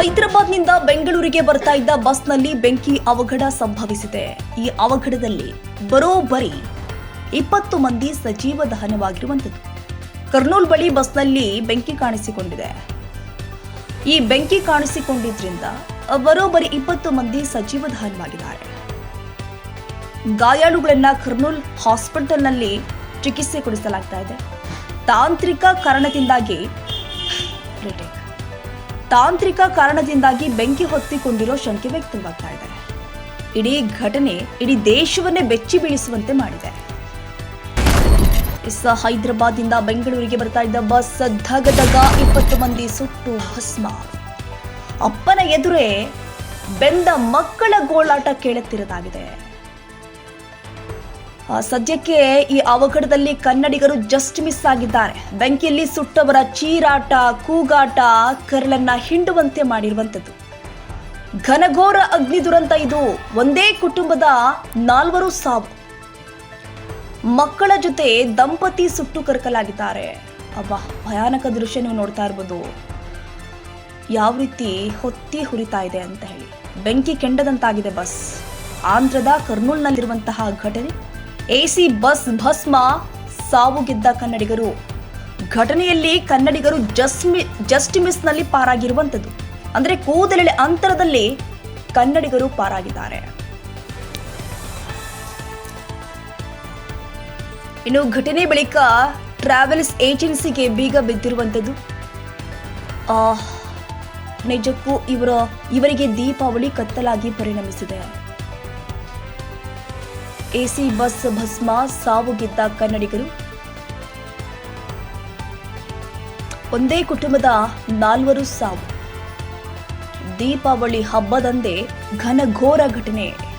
ಹೈದರಾಬಾದ್ನಿಂದ ಬೆಂಗಳೂರಿಗೆ ಬರ್ತಾ ಇದ್ದ ಬಸ್ನಲ್ಲಿ ಬೆಂಕಿ ಅವಘಡ ಸಂಭವಿಸಿದೆ. ಈ ಅವಘಡದಲ್ಲಿ ಬರೋಬ್ಬರಿ ಇಪ್ಪತ್ತು ಮಂದಿ ಸಜೀವ ದಹನವಾಗಿರುವಂತದ್ದು ಕರ್ನೂಲ್ ಬಳಿ ಬಸ್ನಲ್ಲಿ ಬೆಂಕಿ ಕಾಣಿಸಿಕೊಂಡಿದೆ. ಈ ಬೆಂಕಿ ಕಾಣಿಸಿಕೊಂಡಿದ್ರಿಂದ ಬರೋಬ್ಬರಿ ಇಪ್ಪತ್ತು ಮಂದಿ ಸಜೀವ ದಹನವಾಗಿದ್ದಾರೆ. ಗಾಯಾಳುಗಳನ್ನ ಕರ್ನೂಲ್ ಹಾಸ್ಪಿಟಲ್ನಲ್ಲಿ ಚಿಕಿತ್ಸೆ ಕೊಡಿಸಲಾಗ್ತಾ ಇದೆ. ತಾಂತ್ರಿಕ ಕಾರಣದಿಂದಾಗಿ. ತಾಂತ್ರಿಕ ಕಾರಣದಿಂದಾಗಿ ಬೆಂಕಿ ಹೊತ್ತಿಕೊಂಡಿರೋ ಶಂಕೆ ವ್ಯಕ್ತವಾಗ್ತಾ ಇದೆ. ಇಡೀ ಘಟನೆ ಇಡೀ ದೇಶವನ್ನೇ ಬೆಚ್ಚಿ ಬೀಳಿಸುವಂತೆ ಮಾಡಿದೆ. ಇಸ ಹೈದರಾಬಾದ್ನಿಂದ ಬೆಂಗಳೂರಿಗೆ ಬರ್ತಾ ಇದ್ದ ಬಸ್ ಧಗಧಗ ಇಪ್ಪತ್ತು ಮಂದಿ ಸುಟ್ಟು ಭಸ್ಮ. ಅಪ್ಪನ ಎದುರೇ ಬೆಂದ ಮಕ್ಕಳ ಗೋಳಾಟ ಕೇಳುತ್ತಿರದಾಗಿದೆ. ಸದ್ಯಕ್ಕೆ ಈ ಅವಘಡದಲ್ಲಿ ಕನ್ನಡಿಗರು ಜಸ್ಟ್ ಮಿಸ್ ಆಗಿದ್ದಾರೆ. ಬೆಂಕಿಯಲ್ಲಿ ಸುಟ್ಟವರ ಚೀರಾಟ, ಕೂಗಾಟ ಕರಳನ್ನ ಹಿಂಡುವಂತೆ ಮಾಡಿರುವಂಥದ್ದು. ಘನಘೋರ ಅಗ್ನಿ ದುರಂತ ಇದು. ಒಂದೇ ಕುಟುಂಬದ ನಾಲ್ವರು ಸಾವು. ಮಕ್ಕಳ ಜೊತೆ ದಂಪತಿ ಸುಟ್ಟು ಕರಕಲಾಗಿದ್ದಾರೆ. ಅಬ್ಬಾ, ಭಯಾನಕ ದೃಶ್ಯ ನೀವು ನೋಡ್ತಾ ಇರ್ಬೋದು. ಯಾವ ರೀತಿ ಹೊತ್ತಿ ಹುರಿತಾ ಇದೆ ಅಂತ ಹೇಳಿ. ಬೆಂಕಿ ಕೆಂಡದಂತಾಗಿದೆ ಬಸ್. ಆಂಧ್ರದ ಕರ್ನೂಲ್ನಲ್ಲಿರುವಂತಹ ಘಟನೆ. ಎಸಿ ಬಸ್ ಭಸ್ಮ ಸಾವುಗಿದ್ದ ಕನ್ನಡಿಗರು. ಘಟನೆಯಲ್ಲಿ ಕನ್ನಡಿಗರು ಜಸ್ಟ್ ಮಿ ನಲ್ಲಿ ಮಿಸ್ನಲ್ಲಿ ಪಾರಾಗಿರುವಂಥದ್ದು. ಅಂದ್ರೆ ಕೂದಲೆಳೆ ಅಂತರದಲ್ಲಿ ಕನ್ನಡಿಗರು ಪಾರಾಗಿದ್ದಾರೆ. ಇನ್ನು ಘಟನೆ ಬಳಿಕ ಟ್ರಾವೆಲ್ಸ್ ಏಜೆನ್ಸಿಗೆ ಬೀಗ ಬಿದ್ದಿರುವಂತದ್ದು ನಿಜಕ್ಕೂ ಇವರ, ಇವರಿಗೆ ದೀಪಾವಳಿ ಕತ್ತಲಾಗಿ ಪರಿಣಮಿಸಿದೆ. ಎಸಿ ಬಸ್ ಭಸ್ಮ ಸಾವುಗಿದ್ದ ಕನ್ನಡಿಗರು. ಒಂದೇ ಕುಟುಂಬದ ನಾಲ್ವರು ಸಾವು. ದೀಪಾವಳಿ ಹಬ್ಬದಂದೇ ಘನಘೋರ ಘಟನೆ.